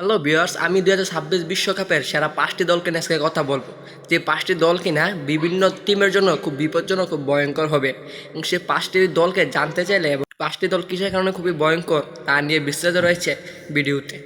Hello বিয়ার্স আমি দু হাজার ছাব্বিশ বিশ্বকাপের সেরা পাঁচটি দলকে নিয়ে আজকে কথা বলব। যে পাঁচটি দল কিনা বিভিন্ন টিমের জন্য খুব বিপজ্জনক খুব ভয়ঙ্কর হবে। এবং সে পাঁচটি দলকে জানতে চাইলে এবং পাঁচটি দল কিসের কারণে খুবই ভয়ঙ্কর তা নিয়ে বিস্তারিত রয়েছে ভিডিওতে।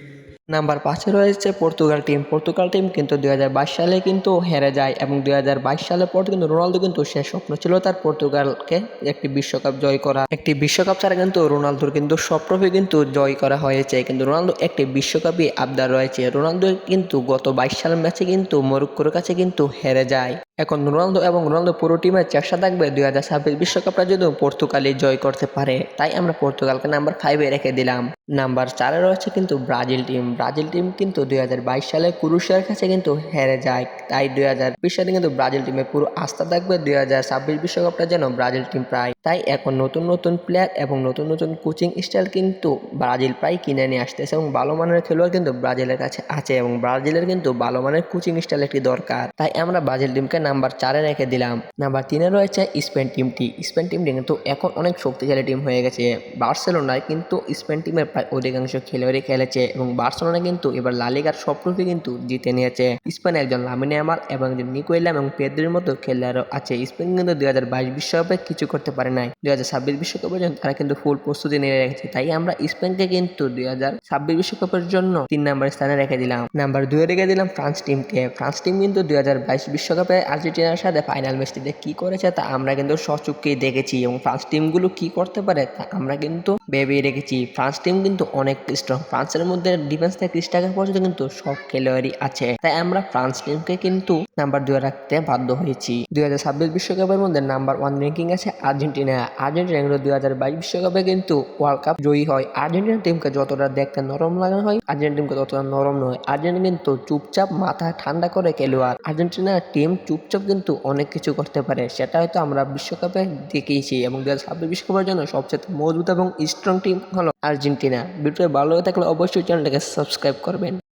নাম্বার পাঁচে রয়েছে পর্তুগাল টিম পর্তুগাল টিম কিন্তু দুই হাজার বাইশ সালে কিন্তু হেরে যায় এবং দুই হাজার বাইশ সালের পর কিন্তু রোনালদো কিন্তু শেষ স্বপ্ন ছিল তার পর্তুগালকে একটি বিশ্বকাপ জয় করা একটি বিশ্বকাপ ছাড়া কিন্তু রোনালদোর কিন্তু স্বপ্নই কিন্তু জয় করা হয়েছে। কিন্তু রোনালদো একটি বিশ্বকাপই আবদার রয়েছে। রোনালদো কিন্তু গত বাইশ সালের ম্যাচে কিন্তু মরক্কোর কাছে কিন্তু হেরে যায়। এখন রোনালদো এবং রোনালদো পুরো টিমের চেষ্টা থাকবে দুই হাজার ছাব্বিশ বিশ্বকাপটা যদি পর্তুগালই জয় করতে পারে। তাই আমরা পর্তুগালকে নাম্বার ফাইভে রেখে দিলাম। নাম্বার চারে রয়েছে কিন্তু ব্রাজিল টিম ব্রাজিল টিম কিন্তু দুই হাজার বাইশ সালে কুরুশিয়ার কাছে কিন্তু হেরে যায়। তাই দুই হাজার বিশ সালে কিন্তু ব্রাজিল টিমে পুরো আস্থা থাকবে দুই হাজার ছাব্বিশ বিশ্বকাপটা যেন ব্রাজিল টিম প্রায় তাই এখন নতুন নতুন প্লেয়ার এবং নতুন নতুন কোচিং স্টাইল কিন্তু ব্রাজিল প্রায় কিনে নিয়ে আসতেছে এবং ভালো মানের খেলোয়াড় কিন্তু ব্রাজিলের কাছে আছে এবং ব্রাজিলের কিন্তু ভালো মানের কোচিং স্টাইল একটি দরকার। তাই আমরা ব্রাজিল টিমকে নাম্বার চারে রেখে দিলাম। নাম্বার তিনে রয়েছে স্পেন টিমটি স্পেন টিমটি কিন্তু এখন অনেক শক্তিশালী টিম হয়ে গেছে। বার্সেলোনায় কিন্তু স্পেন টিমের প্রায় অধিকাংশ খেলোয়াড়ই খেলেছে এবং বার্সেলোনা কিন্তু এবার লালিগার সব ট্রফি কিন্তু জিতে নিয়েছে। স্পেনে একজন লামিনে আমাল এবং একজন নিকো ইলাম এবং পেদ্রির মতো খেলোয়াড়ও আছে। স্পেন কিন্তু দুই হাজার বাইশ বিশ্বকাপে কিছু করতে পারে নাই। দুই হাজার ছাব্বিশ বিশ্বকাপের জন্য তারা কিন্তু ফুল প্রস্তুতি নিয়ে রেখেছে। তাই আমরা স্পেনকে কিন্তু দুই হাজার ছাব্বিশ বিশ্বকাপের জন্য তিন নাম্বার স্থানে রেখে দিলাম। নাম্বার দুয়ে রেখে দিলাম ফ্রান্স টিমকে। ফ্রান্স টিম কিন্তু দুই হাজার বাইশ বিশ্বকাপে আর্জেন্টিনার সাথে ফাইনাল ম্যাচটিতে কি করেছে তা আমরা কিন্তু সচুককেই দেখেছি এবং ফ্রান্স টিমগুলো কি করতে পারে তা আমরা কিন্তু ভেবে রেখেছি। ফ্রান্স টিম কিন্তু অনেক স্ট্রং ফ্রান্সের মধ্যে ডিফেন্স থেকে ক্রিস্টাকের পর্যন্ত কিন্তু সব খেলোয়াড়ই আছে। তাই আমরা ফ্রান্স টিমকে কিন্তু নাম্বার দুয়ে রাখতে বাধ্য হয়েছি। দুই হাজার ছাব্বিশ বিশ্বকাপের মধ্যে নাম্বার ওয়ান র্যাঙ্কিং আছে আর্জেন্টিনা। আর্জেন্টিনা কিন্তু দুই হাজার বাইশ বিশ্বকাপে কিন্তু ওয়ার্ল্ড কাপ জয়ী হয়। আর্জেন্টিনা টিমকে যতটা দেখতে নরম লাগানো হয়, আর্জেন্টিনা টিমকে ততটা নরম নয়। আর্জেন্টিনা কিন্তু চুপচাপ মাথা ঠান্ডা করে খেলোয়াড়। আর্জেন্টিনা টিম চুপচাপ কিন্তু অনেক কিছু করতে পারে। সেটা হয়তো আমরা বিশ্বকাপে দেখেইছি এবং দু হাজার বিশ্বকাপের জন্য সবচেয়ে মজবুত এবং স্ট্রং টিম হলো আর্জেন্টিনা। ভিডিও ভালো হয়ে থাকলে অবশ্যই চ্যানেলটাকে সাবস্ক্রাইব করবেন।